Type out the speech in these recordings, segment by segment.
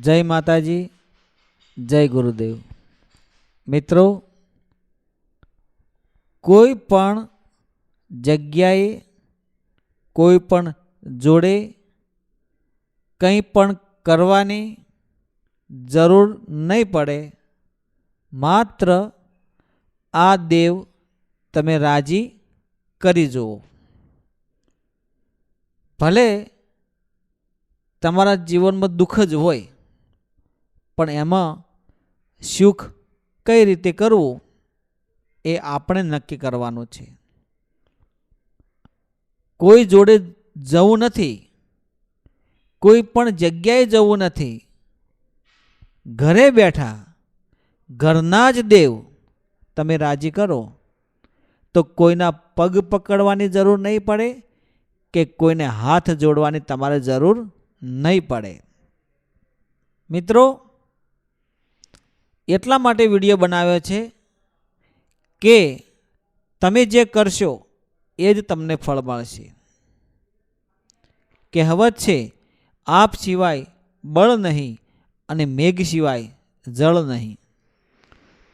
જય માતાજી, જય ગુરુદેવ. મિત્રો, કોઈ પણ જગ્યાએ, કોઈ પણ જોડે કંઈ પણ કરવાની જરૂર નહીં પડે, માત્ર આ દેવ તમે રાજી કરી જુઓ. ભલે તમારા જીવનમાં દુઃખ જ હોય પણ એમાં સુખ કઈ રીતે કરવું એ આપણે નક્કી કરવાનું છે. કોઈ જોડે જવું નથી, કોઈ પણ જગ્યાએ જવું નથી, ઘરે બેઠા, ઘરના જ દેવ તમે રાજી કરો, તો કોઈના પગ પકડવાની જરૂર નહીં પડે કે કોઈને હાથ જોડવાની તમારે જરૂર નહીં પડે. મિત્રો એટલા માટે વીડિયો બનાવ્યો છે કે તમે જે કરશો એ જ તમને ફળ મળશે. કહેવત છે, આપ સિવાય બળ નહીં અને મેઘ સિવાય જળ નહીં.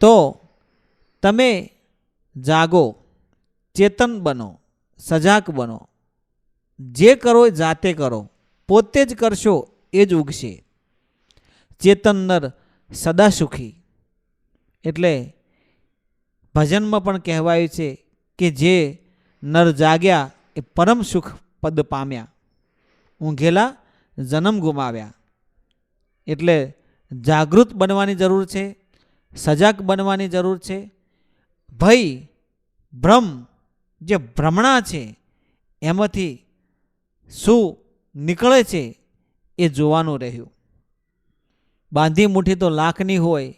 તો તમે જાગો, ચેતન બનો, સજાગ બનો. જે કરો જાતે કરો, પોતે જ કરશો એ જ ઉગશે. ચેતન નર સદા સુખી એટલે ભજનમાં પણ કહેવાયું છે કે જે નર જાગ્યા એ પરમ સુખ પદ પામ્યા. ઊંઘેલા જન્મ ગુમાવ્યા. એટલે જાગૃત બનવાની જરૂર છે, સજાગ બનવાની જરૂર છે. ભય, ભ્રમ જે ભ્રમણા છે, એમાંથી શું નીકળે છે એ જોવાનું રહ્યું. બાંધી મુઠ્ઠી તો લાખની હોય,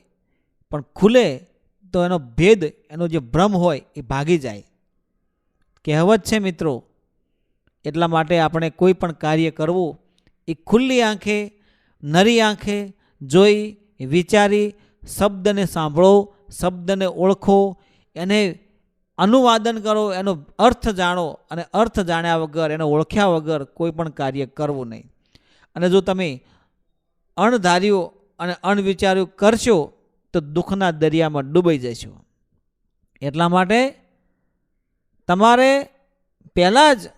પણ ખુલે તો એનો ભેદ, એનો જે ભ્રમ હોય એ ભાગી જાય. કહેવત છે મિત્રો, એટલા માટે આપણે કોઈ પણ કાર્ય કરવું, એ ખુલ્લી આંખે, નરી આંખે જોઈ, વિચારી, શબ્દને સાંભળો, શબ્દને ઓળખો, એને અનુવાદન કરો, એનો અર્થ જાણો અને અર્થ જાણ્યા વગર, એને ઓળખ્યા વગર કોઈ પણ કાર્ય કરવું નહીં. અને જો તમે અણધાર્યું અને અણવિચાર્યું કરશો તો દુઃખના દરિયામાં ડૂબાઈ જશો. એટલા માટે તમારે પહેલાં જ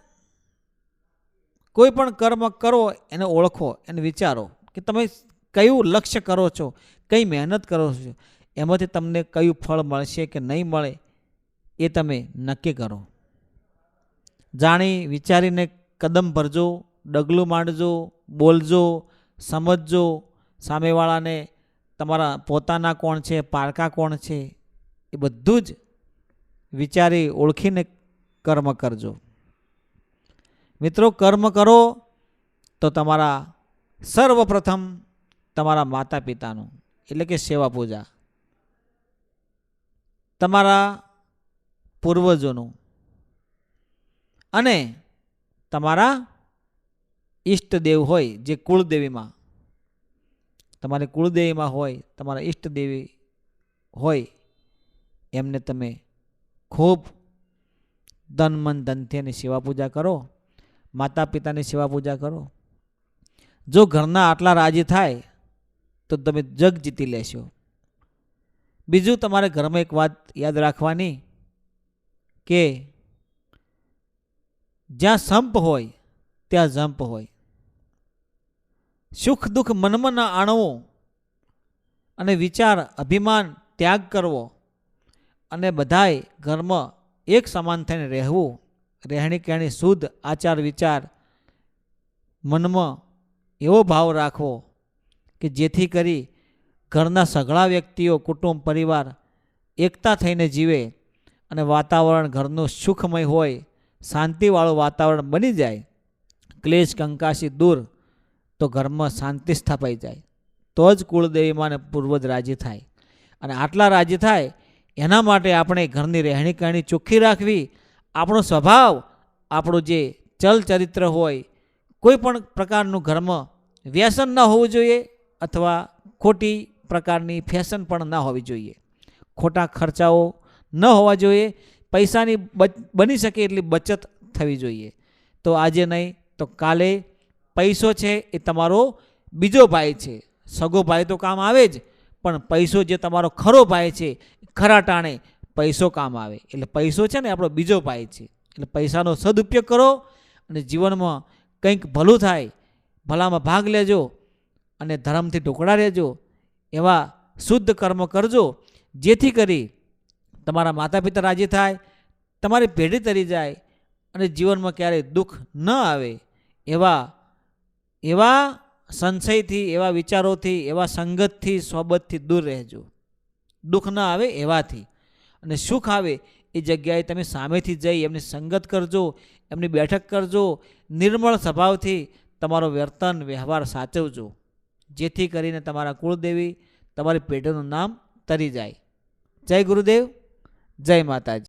કોઈ પણ કર્મ કરો, એને ઓળખો, એને વિચારો કે તમે કયું લક્ષ્ય કરો છો, કઈ મહેનત કરો છો, એમાંથી તમને કયું ફળ મળશે કે નહીં મળે એ તમે નક્કી કરો. જાણી વિચારીને કદમ ભરજો, ડગલું માંડજો, બોલજો, સમજજો સામેવાળાને તમારા પોતાના કોણ છે, પારકા કોણ છે, એ બધું જ વિચારી ઓળખીને કર્મ કરજો. મિત્રો, કર્મ કરો તો તમારા સર્વપ્રથમ તમારા માતા પિતાનું એટલે કે સેવા પૂજા તમારા પૂર્વજોનું. અને તમારા ઈષ્ટદેવ હોય, જે કુળદેવીમાં તમારી કુળદેવીમાં હોય, તમારા ઈષ્ટદેવી હોય, એમને તમે ખૂબ તન મન, ધનથી એની સેવા પૂજા કરો માતા પિતાની સેવા પૂજા કરો. જો ઘરના આટલા રાજી થાય, તો તમે જગ જીતી લેશો. બીજું તમારે ઘરમાં એક વાત યાદ રાખવાની કે જ્યાં સંપ હોય, ત્યાં જંપ હોય. સુખ દુઃખ મનમાં ન આણવો અને વિચાર, અભિમાન ત્યાગ કરવો અને બધાય ઘરમાં એક સમાન થઈને રહેવું. રહેણી કહેણી, શુદ્ધ આચાર, વિચાર, મનમાં એવો ભાવ રાખવો કે જેથી કરી ઘરના સઘળા વ્યક્તિઓ, કુટુંબ, પરિવાર એકતા થઈને જીવે અને વાતાવરણ ઘરનું સુખમય હોય, શાંતિવાળું વાતાવરણ બની જાય. ક્લેશ, કંકાશી દૂર તો ઘરમાં શાંતિ સ્થાપાઈ જાય. તો જ કુળદેવીમાં પૂર્વજ રાજી થાય. અને આટલા રાજી થાય, એના માટે આપણે ઘરની રહેણી કહેણી ચોખ્ખી રાખવી. આપણો સ્વભાવ, આપણું જે ચલ ચરિત્ર હોય, કોઈ પણ પ્રકારનું ઘરમાં વ્યસન ન હોવું જોઈએ અથવા ખોટી પ્રકારની ફેશન પણ ન હોવી જોઈએ. ખોટા ખર્ચાઓ ન હોવા જોઈએ. પૈસાની બની શકે એટલી બચત થવી જોઈએ. તો આજે નહીં તો કાલે પૈસો છે એ તમારો બીજો ભાઈ છે. સગો ભાઈ તો કામ આવે જ, પણ પૈસો જે તમારો ખરો ભાઈ છે ખરા ટાણે પૈસો કામ આવે. એટલે પૈસો છે ને આપણો બીજો ભાઈ છે. એટલે પૈસાનો સદુપયોગ કરો અને જીવનમાં કંઈક ભલું થાય, ભલામાં ભાગ લેજો અને ધર્મથી ઢોકળા રહેજો, એવા શુદ્ધ કર્મ કરજો, જેથી કરી તમારા માતા પિતા રાજી થાય, તમારી પેઢી તરી જાય અને જીવનમાં ક્યારેય દુઃખ ન આવે, એવા એવા સંશયથી, એવા વિચારોથી, એવા સંગતથી, સોબતથી દૂર રહેજો. દુઃખ ન આવે એવાથી. અને સુખ આવે એ જગ્યાએ તમે સામેથી જઈ એમની સંગત કરજો, એમની બેઠક કરજો, નિર્મળ સ્વભાવથી તમારો વર્તન, વ્યવહાર સાચવજો. જેથી કરીને તમારા કુળદેવી તમારી પેઢીનું નામ તરી જાય. જય ગુરુદેવ, જય માતાજી.